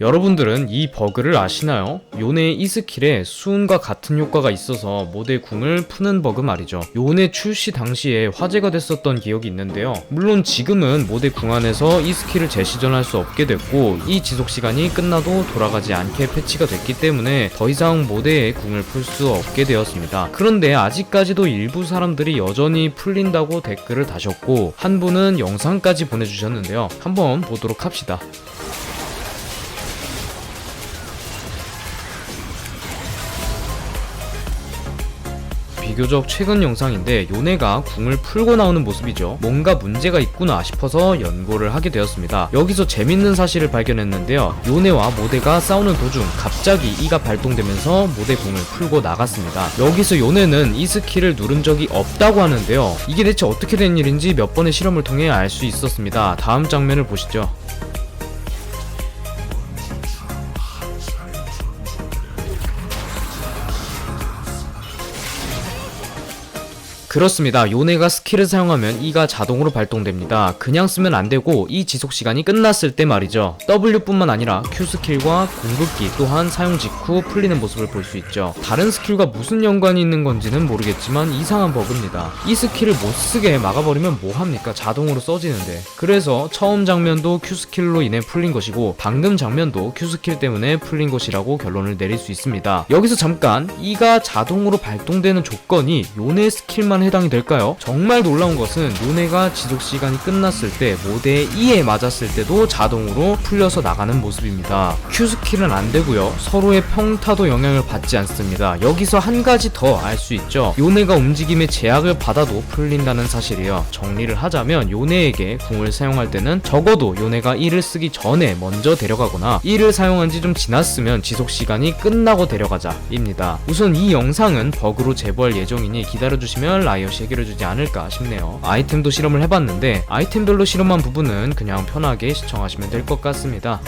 여러분들은 이 버그를 아시나요? 요네의 이 스킬에 수은과 같은 효과가 있어서 모델 궁을 푸는 버그 말이죠. 요네 출시 당시에 화제가 됐었던 기억이 있는데요. 물론 지금은 모델 궁 안에서 이 스킬을 재시전할 수 없게 됐고 이 지속 시간이 끝나도 돌아가지 않게 패치가 됐기 때문에 더 이상 모델의 궁을 풀 수 없게 되었습니다. 그런데 아직까지도 일부 사람들이 여전히 풀린다고 댓글을 다셨고 한 분은 영상까지 보내주셨는데요. 한번 보도록 합시다. 비교적 최근 영상인데 요네가 궁을 풀고 나오는 모습이죠. 뭔가 문제가 있구나 싶어서 연구를 하게 되었습니다. 여기서 재밌는 사실을 발견했는데요. 요네와 모데가 싸우는 도중 갑자기 이가 발동되면서 모데 궁을 풀고 나갔습니다. 여기서 요네는 이 스킬을 누른 적이 없다고 하는데요. 이게 대체 어떻게 된 일인지 몇 번의 실험을 통해 알 수 있었습니다. 다음 장면을 보시죠. 그렇습니다. 요네가 스킬을 사용하면 E가 자동으로 발동됩니다. 그냥 쓰면 안 되고 이 지속 시간이 끝났을 때 말이죠. W뿐만 아니라 Q 스킬과 궁극기 또한 사용 직후 풀리는 모습을 볼 수 있죠. 다른 스킬과 무슨 연관이 있는 건지는 모르겠지만 이상한 버그입니다. 이 스킬을 못 쓰게 막아버리면 뭐 합니까? 자동으로 써지는데. 그래서 처음 장면도 Q 스킬로 인해 풀린 것이고 방금 장면도 Q 스킬 때문에 풀린 것이라고 결론을 내릴 수 있습니다. 여기서 잠깐 E가 자동으로 발동되는 조건이 요네 스킬만 해당이 될까요? 정말 놀라운 것은 요네가 지속 시간이 끝났을 때 모대의 E에 맞았을 때도 자동으로 풀려서 나가는 모습입니다. Q 스킬은 안 되고요. 서로의 평타도 영향을 받지 않습니다. 여기서 한 가지 더 알 수 있죠. 요네가 움직임에 제약을 받아도 풀린다는 사실이요. 정리를 하자면 요네에게 궁을 사용할 때는 적어도 요네가 E를 쓰기 전에 먼저 데려가거나 E를 사용한 지 좀 지났으면 지속 시간이 끝나고 데려가자 입니다. 우선 이 영상은 버그로 제보할 예정이니 기다려주시면 라이엇이 해결해주지 않을까 싶네요. 아이템도 실험을 해봤는데 아이템별로 실험한 부분은 그냥 편하게 시청하시면 될 것 같습니다.